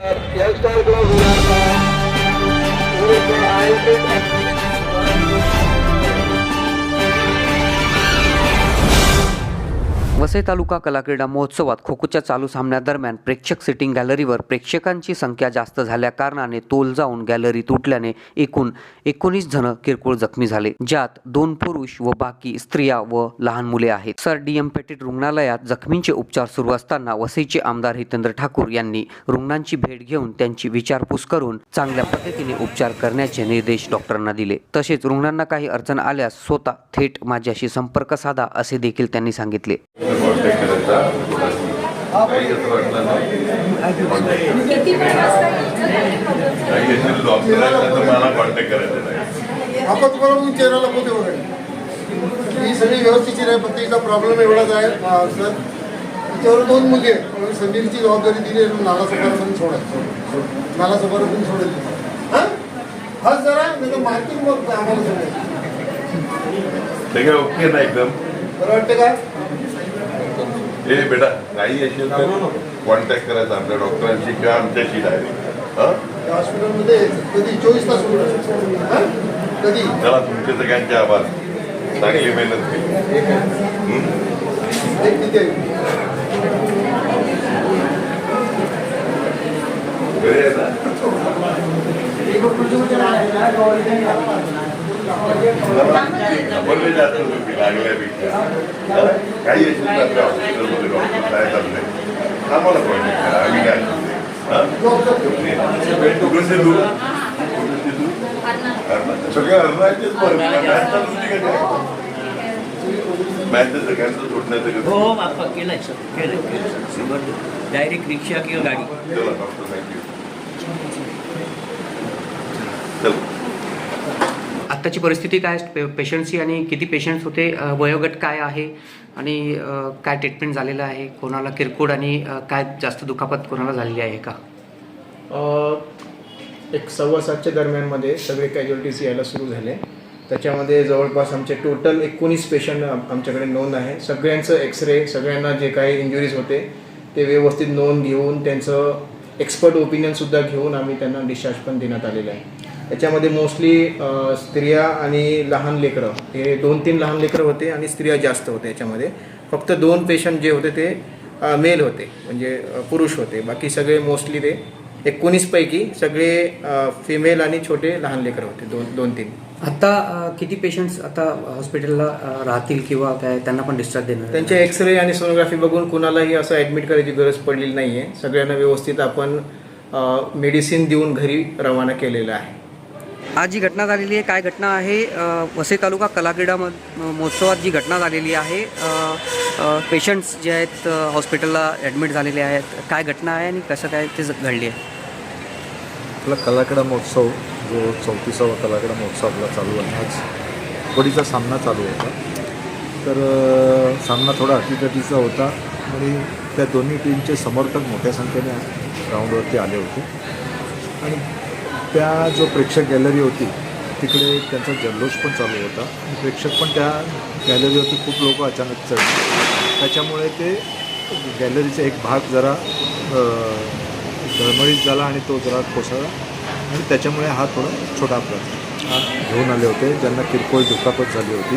Uh, yeah, it's not a global number. We're going to Vasai तालुका कलाक्रीडा महोत्सवात खोखोच्या चालू सामन्यादरम्यान प्रेक्षक sitting गॅलरीवर प्रेक्षकांची संख्या जास्त झाल्या कारणाने तोल जाऊन गॅलरी तुटल्याने एकूण एकोणीस जण किरकोळ जखमी झाले ज्यात दोन पुरुष व बाकी स्त्रिया व लहान मुले आहेत. सर डी एम पेटेट रुग्णालयात जखमींचे उपचार सुरू असताना वसईचे आमदार हितेंद्र ठाकूर यांनी रुग्णांची भेट घेऊन त्यांची विचारपूस करून चांगल्या पद्धतीने उपचार करण्याचे निर्देश डॉक्टरांना दिले. तसेच रुग्णांना काही अडचण आल्यास स्वतः थेट माझ्याशी संपर्क साधा असे देखील त्यांनी सांगितले. कॉन्टॅक्ट करायचा काही वाटलं तर मला कॉन्टॅक्ट करायचं नाही आपण तुम्हाला बघून चेहरा लपवते वगैरे ही सगळी व्यवस्थित आहे फक्त इथला प्रॉब्लेम एवढाच आहे सर तिच्यावर दोन मुली आहेत समीरची जबाबदारी दिली आहे नाला सफारमध्ये सोडायचं नाला सफारमध्ये सोडायची हां हा जरा नाही तर मार्किंग मग आम्हाला ते काय ओके ना एकदम बरं वाटतं का ए बेटा काही असेल तर कॉन्टॅक्ट करायचा आपल्या डॉक्टरांशी किंवा आमच्याशी डायरेक्ट हां? हॉस्पिटलमध्ये कधी चोवीस तास हां? कधी? चला तुमचे सगळ्यांचे आभार. चांगली मेहनत केली. हं? घरी आहे? ना? बोलले जास्त तुम्ही लागल्यापेक्षा काही तर आपल्या हॉस्पिटलमध्ये डॉक्टर काय चाललंय आम्हाला करा आम्ही काय हां सगळ्या अर्धाचेच मॅचचं कॅन्सल सुटण्याचं हो हो बाप्पा सर केलं. डायरेक्ट रिक्षा किंवा गाडी. चला डॉक्टर थँक्यू चल. आत्ताची परिस्थिती काय आहे पेशंटची आणि किती पेशंट्स होते? वयोगट काय आहे? आणि काय ट्रीटमेंट झालेलं आहे? कोणाला किरकोळ आणि काय जास्त दुखापत कोणाला झालेली आहे का? एक सव्वा सातच्या दरम्यानमध्ये सगळे कॅज्युअलिटीज यायला सुरू झाले. त्याच्यामध्ये जवळपास आमचे टोटल एकोणीस पेशंट आमच्याकडे नोंद आहे. सगळ्यांचं एक्सरे सगळ्यांना जे काही इंजुरीज होते ते व्यवस्थित नोंद घेऊन त्यांचं एक्सपर्ट ओपिनियनसुद्धा घेऊन आम्ही त्यांना डिस्चार्ज पण देण्यात आलेलं आहे. त्याच्यामध्ये मोस्टली स्त्रिया आणि लहान लेकरं. हे दोन तीन लहान लेकरं होते आणि स्त्रिया जास्त होते याच्यामध्ये. फक्त दोन पेशंट जे होते ते मेल होते. म्हणजे पुरुष होते. बाकी सगळे मोस्टली ते एकोणीसपैकी सगळे फिमेल आणि छोटे लहान लेकरं होते. दोन दोन तीन आता किती पेशंट्स आता हॉस्पिटलला राहतील किंवा काय त्यांना पण डिस्चार्ज देणार त्यांचे एक्सरे आणि सोनोग्राफी बघून कुणालाही असं ॲडमिट करायची गरज पडलेली नाही आहे सगळ्यांना व्यवस्थित आपण मेडिसिन देऊन घरी रवाना केलेलं आहे. आज जी घटना झालेली आहे काय घटना आहे वसे वसई तालुका कलाक्रीडा म- महोत्सवात जी घटना झालेली आहे पेशंट्स जे आहेत हॉस्पिटलला ॲडमिट झालेले आहेत. काय घटना आहे आणि कसं काय ते घडली आहे? आपला कलाकडा महोत्सव जो चौतीसावा कलाकडा महोत्सव आपला चालू आहे आज कबड्डीचा सामना चालू होता. तर सामना थोडा हकीकतीचा होता आणि त्या दोन्ही टीमचे समर्थक मोठ्या संख्येने ग्राउंडवरती आले होते. आणि त्या जो प्रेक्षक गॅलरी होती तिकडे त्यांचा जल्लोष पण चालू होता. प्रेक्षक पण त्या गॅलरीवरती खूप लोक अचानक चढले. त्याच्यामुळे ते गॅलरीचा एक भाग जरा अ, झाला आणि तो जरा कोसळला. आणि त्याच्यामुळे हा थोडा छोटा अपघात हा घेऊन आले होते ज्यांना किरकोळ दुखापत झाली होती.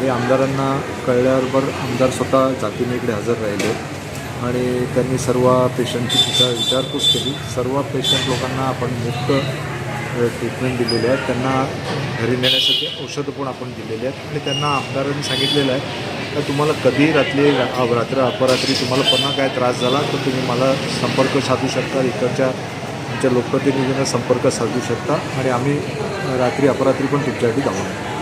ते आमदारांना कळल्याबरोबर आमदार स्वतः जातीने इकडे हजर राहिले. आणि त्यांनी सर्व पेशंटची तिथं विचारपूस केली. सर्व पेशंट लोकांना आपण मुक्त ट्रीटमेंट दिलेली आहे. त्यांना घरी नेण्यासाठी औषधं पण आपण दिलेली आहेत. आणि त्यांना आमदारांनी सांगितलेलं आहे का तुम्हाला कधी रात्री रात्र अपरात्री तुम्हाला पुन्हा काय त्रास झाला तर तुम्ही मला संपर्क साधू शकता. इकडच्या आमच्या लोकप्रतिनिधींना संपर्क साधू शकता. आणि आम्ही रात्री अपरात्री पण तुमच्यासाठी जाऊ.